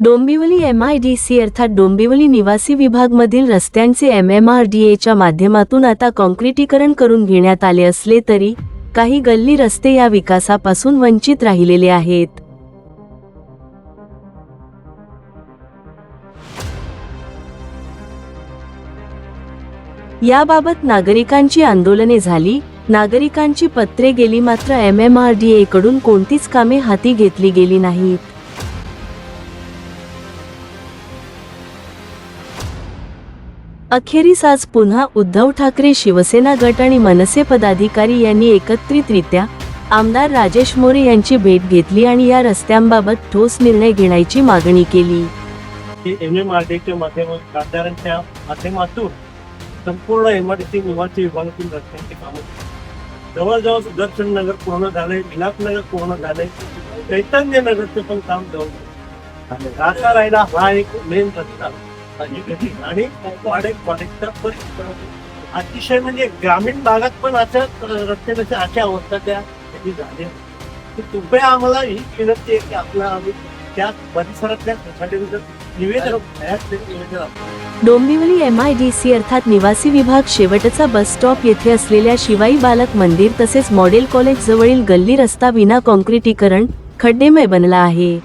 Dombivli M I D C अर्थात डोंबिवली निवासी विभागमधील रस्त्यांचे एम एमआरडीएच्या माध्यमातून आता कॉन्क्रिटीकरण करून घेण्यात आले असले तरी काही गल्ली रस्ते या विकासापासून वंचित राहिलेले आहेत. याबाबत नागरिकांची आंदोलने झाली. नागरिकांची पत्रे गेली मात्र एमएमआरडीए कडून कोणतीच कामे हाती घेतली गेली नाहीत. अखेरीस आज पुन्हा उद्धव ठाकरे शिवसेना गट आणि मनसे पदाधिकारी यांनी एकत्रितरित्या आमदार राजेश मोरे यांची भेट घेतली आणि या रस्त्यांबाबत ठोस निर्णय घेण्याची मागणी केली. एम एम आर डीच्या माध्यमातून माध्यमातून संपूर्ण एम आर डी सी निवासी विभागातील रस्त्यांची कामं जवळजवळ सुदर्शन नगर पूर्ण झालंय विलासनगर पूर्ण झालंय चैतन्य नगरचं पण काम जवळ राहता राहिला हा एक मेन रस्ता. आणि वाडेक वाडेकचा पण अतिशय म्हणजे ग्रामीण भागात पण अशा रस्त्याची अशा अवस्था त्या त्याची झाली कृपया आम्हाला ही विनंती आहे की आपला आम्ही त्या परिसरातल्या सोसायटीबद्दल Dombivli M I D C अर्थात निवासी विभाग शेवटचा बस स्टॉप येथे असलेल्या शिवाई बालक मंदिर तसेच मॉडेल कॉलेज जवळील गल्ली रस्ता विना कॉन्क्रिटीकरण खड्डेमय बनला आहे.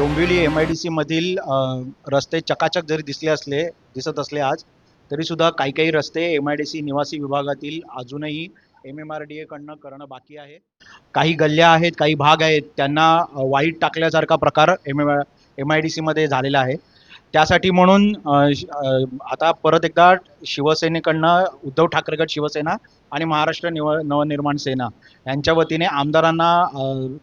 डोंबिवली एम आय डी सीमधील रस्ते चकाचक जरी दिसले असले दिसत असले आज तरीसुद्धा काही काही रस्ते एम आय डी सी निवासी विभागातील अजूनही एम एम आर डी एकडनं करणं बाकी आहे. काही गल्ल्या आहेत काही भाग आहेत त्यांना वाईट टाकल्यासारखा प्रकार M M M I D सीमध्ये झालेला आहे. त्यासाठी म्हणून आता परत एकदा शिवसेनेकडनं उद्धव ठाकरे गट शिवसेना आणि महाराष्ट्र निव नवनिर्माण सेना यांच्या वतीने आमदारांना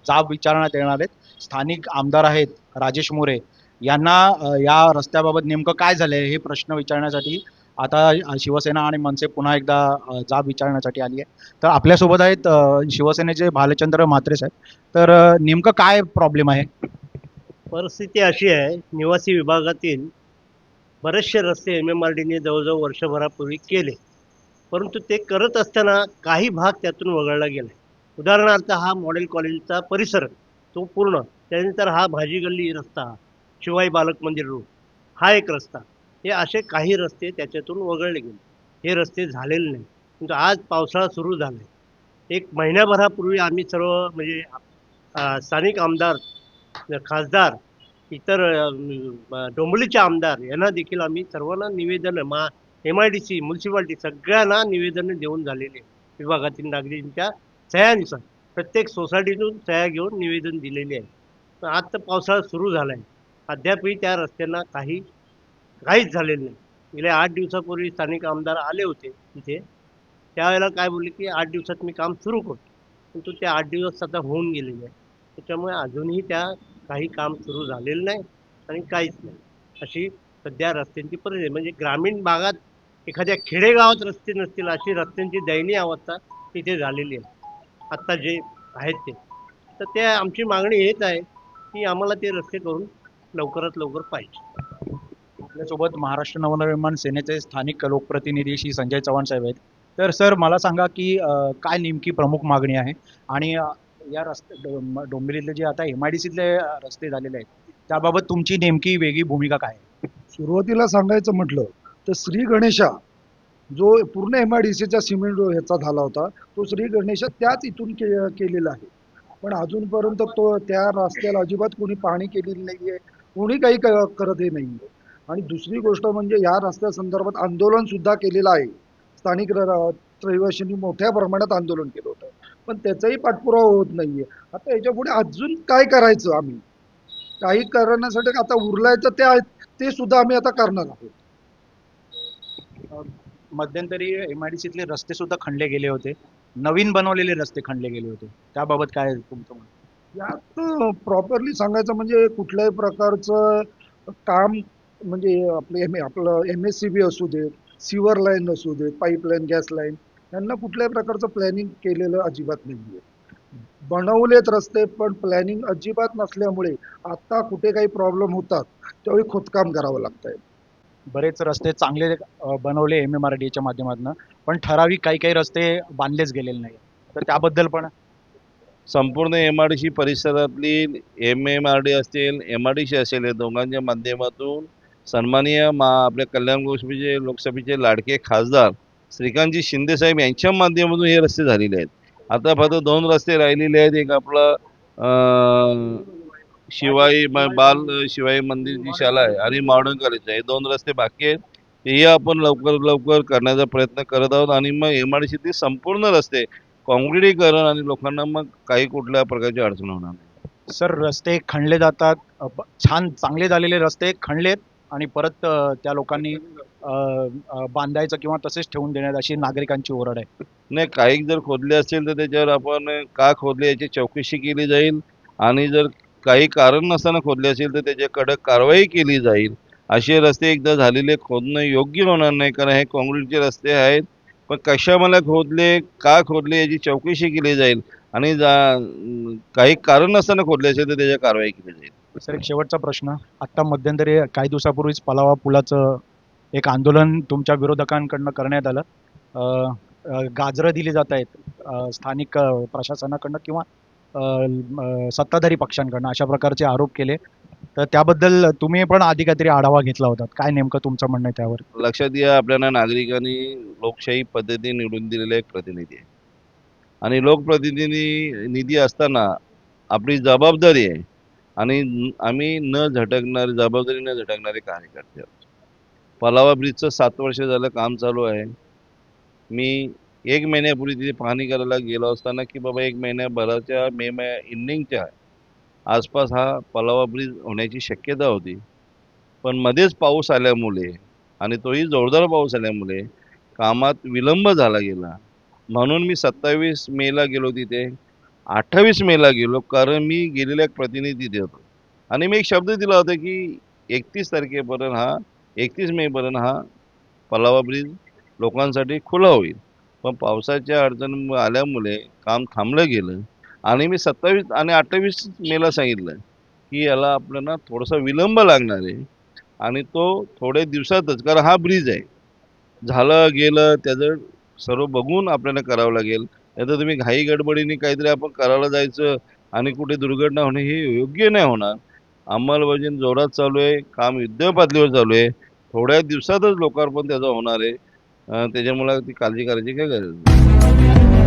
जाब विचारण्यात येणार आहेत. स्थानिक आमदार आहेत राजेश मोरे यांना या रस्त्याबाबत नेमकं काय झालंय हे प्रश्न विचारण्यासाठी आता शिवसेना आणि मनसे पुन्हा एकदा जाब विचारण्यासाठी आली आहे. तर आपल्यासोबत आहेत शिवसेनेचे भालचंद्र म्हात्रे साहेब. तर नेमकं काय प्रॉब्लेम आहे? परिस्थिती अशी आहे निवासी विभागातील बरेचसे रस्ते एम एम आर डीने जवळजवळ वर्षभरापूर्वी केले. परंतु ते करत असताना काही भाग त्यातून वगळला गेला उदाहरणार्थ हा मॉडेल कॉलेजचा परिसर तो पूर्ण. त्यानंतर हा भाजी गल्ली रस्ता शिवाई बालक मंदिर रोड हा एक रस्ता. हे असे काही रस्ते त्याच्यातून वगळले गेले. हे रस्ते झालेले नाही परंतु आज पावसाळा सुरू झाला आहे एक महिन्याभरापूर्वी आम्ही सर्व म्हणजे स्थानिक आमदार खासदार इतर डोंबलीचे आमदार यांना देखील आम्ही सर्वांना निवेदन मा M I D C municipality सगळ्यांना निवेदनं देऊन झालेले. आहे. विभागातील नागरिकांच्या सह्यानुसार. प्रत्येक सोसायटीतून सह्या घेऊन निवेदन दिलेले आहे. तर आज तर पावसाळा सुरू झाला आहे अद्यापही त्या रस्त्यांना काही काहीच झालेलं नाही. गेल्या आठ दिवसापूर्वी स्थानिक आमदार आले होते तिथे. त्यावेळेला काय बोलले की आठ दिवसात मी काम सुरू करतो. परंतु ते आठ दिवस आता होऊन गेलेले आहे त्याच्यामुळे अजूनही त्या काही काम सुरू झालेलं नाही आणि काहीच नाही. अशी सध्या रस्त्यांची परिस्थिती म्हणजे ग्रामीण भागात एखाद्या खेडेगावात रस्ते नसतील अशी रस्त्यांची दयनीय अवस्था तिथे झालेली आहे. आत्ता जे आहेत ते. तर ते आमची मागणी हेच आहे की आम्हाला ते रस्ते करून लवकरात लवकर पाहिजे. आपल्यासोबत महाराष्ट्र नवनिर्माण सेनेचे स्थानिक लोकप्रतिनिधी श्री संजय चव्हाण साहेब आहेत. तर सर मला सांगा की अ, काय नेमकी प्रमुख मागणी आहे? आणि अ, या रस्ते डो- डोंबिवलीतले जे आता एम आय डी सीतले रस्ते झालेले आहेत त्याबाबत तुमची नेमकी वेगळी भूमिका काय आहे? सुरुवातीला सांगायचं म्हटलं तर श्री गणेशा जो पूर्ण एम आय डी सीचा सिमेंट ह्याचा झाला होता तो श्री गणेश त्याच इथून के केलेला आहे. पण अजूनपर्यंत तो त्या रस्त्याला अजिबात कोणी पाहणी केलेली नाही आहे कोणी काही क- करतही नाही आहे आणि दुसरी गोष्ट म्हणजे या रस्त्यासंदर्भात आंदोलनसुद्धा केलेलं आहे. स्थानिक रहिवाशांनी मोठ्या प्रमाणात आंदोलन केलं होतं. पण त्याचाही पाठपुरावा होत नाही आहे आता याच्यापुढे अजून काय करायचं आम्ही? काही करण्यासाठी आता उरलाय तर ते ते सुद्धा आम्ही आता करणार आहोत. मध्यंतरी एम आय डी सीतले रस्ते सुद्धा खणले गेले होते. नवीन बनवलेले रस्ते खणले गेले होते. त्याबाबत काय तुमचं म्हणणं? यात प्रॉपरली सांगायचं म्हणजे कुठल्याही प्रकारचं काम म्हणजे आपले एम आपलं एम एस सी बी असू दे सिवर लाईन असू दे पाईपलाईन गॅस लाईन यांना कुठल्याही प्रकारचं प्लॅनिंग केलेलं अजिबात नाही आहे बनवलेत रस्ते पण प्लॅनिंग अजिबात नसल्यामुळे आत्ता कुठे काही प्रॉब्लेम होतात त्यावेळी खोदकाम करावं लागतंय. बरेच रस्ते चांगले बनवले एम एम आर डीच्या माध्यमातून पण ठराविक काही काही रस्ते बांधलेच गेलेले नाही तर त्याबद्दल पण संपूर्ण एम आर डी सी परिसरातली एम एम आर डी असतील एम आर डी सी असेल या दोघांच्या माध्यमातून सन्माननीय मा आपल्या कल्याण लोकसभेचे लोकसभेचे लाडके खासदार श्रीकांतजी शिंदेसाहेब यांच्या माध्यमातून हे रस्ते झालेले आहेत. आता फक्त दोन रस्ते राहिलेले आहेत. एक आपलं शिवाई म- बाल शिवाई मंदिर जी शाळा आहे आणि मॉडर्न कॉलेज आहे. हे दोन रस्ते बाकी आहेत. तेही आपण लवकर लवकर करण्याचा प्रयत्न करत आहोत आणि मग एम आर डी सीतील संपूर्ण रस्ते काँक्रिटीकरण आणि लोकांना मग काही कुठल्या प्रकारची अडचण होणार नाही. सर रस्ते खणले जातात. छान चांगले झालेले रस्ते खणलेत आणि परत त्या लोकांनी बांधायचं किंवा तसेच ठेवून देण्यात अशी नागरिकांची ओरड आहे. नाही काही जर खोदले असतील तर त्याच्यावर आपण का खोदले याची चौकशी केली जाईल. आणि जर काही कारण नसताना खोदले असेल तर त्याच्या कडक कारवाई केली जाईल. असे रस्ते एकदा झालेले खोदणं योग्य होणार नाही कारण हे काँक्रीटचे रस्ते आहेत. पण कशामुळे खोदले का खोदले याची चौकशी केली जाईल आणि जा काही कारण नसताना खोदले असेल तर त्याच्या कारवाई केली जाईल. सर एक शेवटचा प्रश्न. आत्ता मध्यंतरी काही दिवसापूर्वीच पलावा पुलाचं एक आंदोलन तुमच्या विरोधकांकडनं करण्यात आलं. गाजरं दिली जात आहेत स्थानिक प्रशासनाकडनं किंवा सत्ताधारी पक्षांकडनं अशा प्रकारचे आरोप केले. तर त्याबद्दल तुम्ही पण आधी काहीतरी आढावा घेतला होता. काय नेमकं तुमचं म्हणणं आहे त्यावर? लक्षात घ्या आपल्याला नागरिकांनी लोकशाही पद्धतीने निवडून दिलेला एक प्रतिनिधी आहे. आणि लोकप्रतिनिधी निधी असताना आपली जबाबदारी आहे. आणि आम्ही न झटकणारे जबाबदारी न झटकणारे कार्यकर्ते आहोत. पलावा ब्रिजचं सात वर्ष झालं काम चालू आहे. मी एक महिन्यापूर्वी तिथे पाहणी करायला गेलो असताना की बाबा एक महिन्याभराच्या मे महिन्या इनिंगच्या आसपास हा पलावा ब्रिज होण्याची शक्यता होती. पण मध्येच पाऊस आल्यामुळे आणि तोही जोरदार पाऊस आल्यामुळे कामात विलंब झाला गेला. म्हणून मी सत्तावीस मेला गेलो तिथे. अठ्ठावीस मेला गेलो कारण मी गेलेला एक प्रतिनिधी तिथे होतो. आणि मी एक शब्द दिला होता की एकतीस तारखेपर्यंत हा एकतीस मेपर्यंत हा पलावा ब्रिज लोकांसाठी खुला होईल. पण पावसाच्या अडचण आल्यामुळे काम थांबलं गेलं. आणि मी सत्तावीस आणि अठ्ठावीस मेला सांगितलं की याला आपल्याला थोडासा विलंब लागणार आहे. आणि तो थोड्या दिवसातच कारण हा ब्रिज आहे. झालं गेलं त्याचं सर्व बघून आपल्याला करावं लागेल. नाही तर तुम्ही घाई गडबडीने काहीतरी आपण करायला जायचं आणि कुठे दुर्घटना होणे हे योग्य नाही होणार. अंमलबजावणी जोरात चालू आहे काम युद्धपातळीवर चालू आहे. थोड्या दिवसातच लोकार्पण त्याचं होणार आहे. त्याच्यामुळे ती काळजी करायची काय गरज? नाही